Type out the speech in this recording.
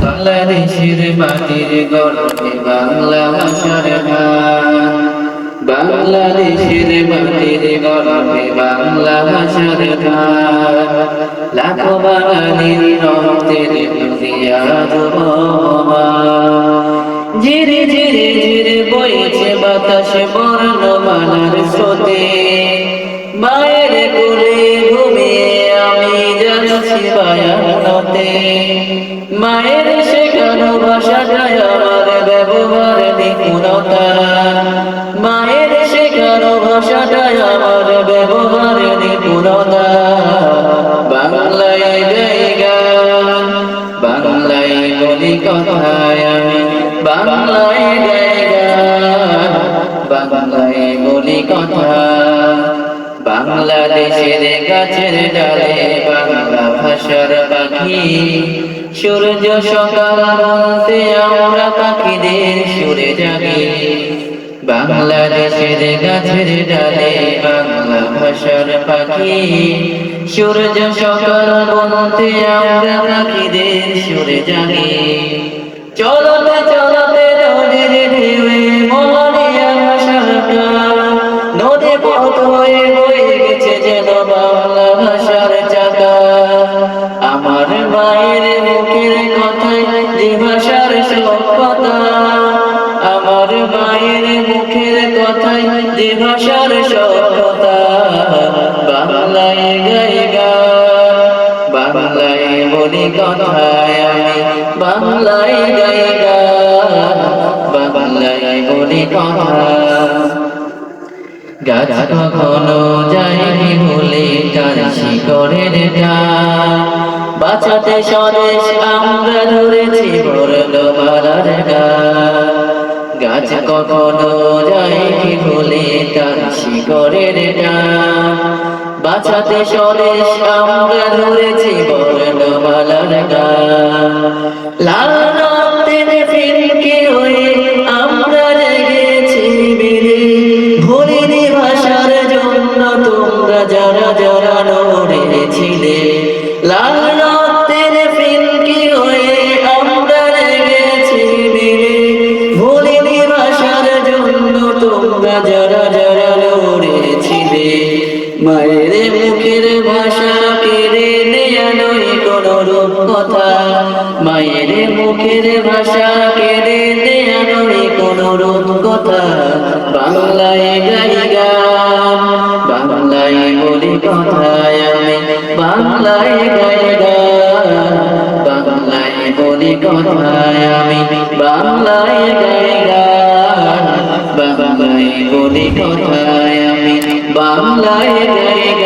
বাংলাদেশের মাটির গর্বে বাংলা ভাষার গান। বাংলাদেশের মাটির গর্বে বাংলা ভাষার গান। লাখো বাঙালির রক্তের বুনিয়াদ ধীরে ধীরে ধীরে বইছে বাতাসে বর্ণমালার স্রোতে। মায়ের কোলে ঘুমিয়ে আমি যাচ্ছি বায়ানতে মায়ের শেখানো ভাষাটাই আমার ব্যবহার নিপুণতা। মায়ের শেখানো ভাষাটাই আমার ব্যবহার নিপুণতা। বাংলায় গান বাংলায় বলি কথায় আমি, বাংলায় গান বাংলায় বাংলাদেশের গাছের ডালে বাংলা ভাষার পাখি। সূর্য সকাল বলতে আমরা পাখিদের সুরে জাগি বাংলাদেশের গাছের ডালে বাংলা ভাষার পাখি। সূর্য সকাল বলতে আমরা পাখিদের সুরে জাগি চলতে চলতে ভাষার চাকা আমার মায়ের মুখের কথায় যে ভাষার সভ্যতা আমার মায়ের মুখের কথায় যে ভাষার সভ্যতা বাংলায় গাই গান বাংলায় বলি কথায় আমি, বাংলায় গাই গান বাংলায় বলি কথা। গাছ কখনো যায়নি বলে তার শিকড়ের বাঁচাতে স্বদেশ আমরা ধরেছি বর্ণমালার গান গাছ কখনো যায়নি বলে তার শিকড়ের বাঁচাতে স্বদেশ আমরা ধরেছি বর্ণমালার গান লাল লড়েছিলে মায়ের মুখের ভাষা কেড়ে নেয়া নয় কোন রূপ কথা। মায়ের মুখের ভাষা কেড়ে নেয়া নয় কোন রূপ কথা। বাংলায় গাই গান, বাংলায় বলি কথায় আমি, বাংলায় গাই গান, বাংলায় বলি কথায় আমি, বাংলায় গাই গান, বাংলায় বলি কথায় আমি। বাংলায়